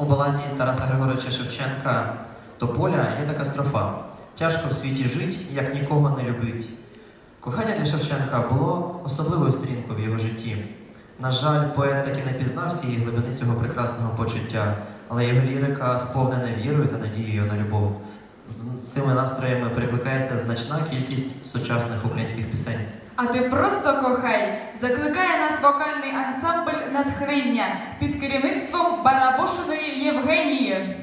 У баладі Тараса Григоровича Шевченка Тополя є така строфа. Тяжко в світі жить, як нікого не любить. Кохання для Шевченка було особливою сторінкою в його житті. На жаль, поет таки не пізнав всієї глибини цього прекрасного почуття, але його лірика сповнена вірою та надією на любов. З цими настроями перекликається значна кількість сучасних українських пісень. А ти просто кохай! Закликає нас вокальний ансамбль натхнення під керівництвом Барабошиної Євгенії.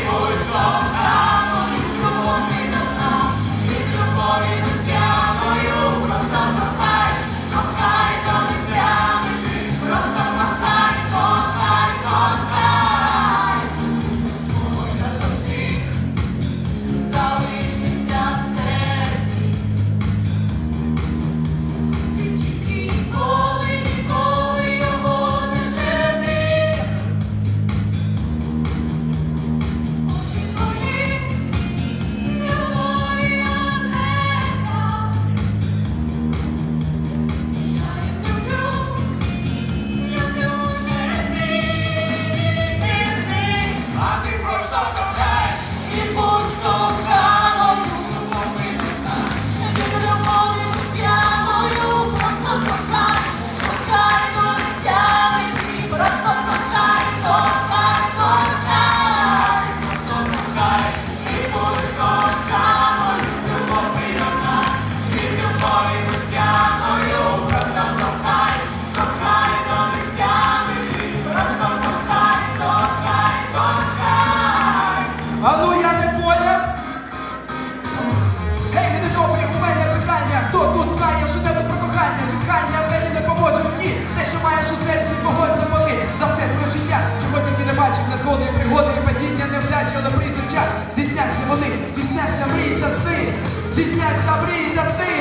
І будь що маєш у серці, погодь запали за все своє життя. Чого тільки не бачив, незгоди, пригоди, падіння, невдачі, але прийде час. Здійсняться вони, здійсняться мрії та сни. Здійсняться мрії та сни.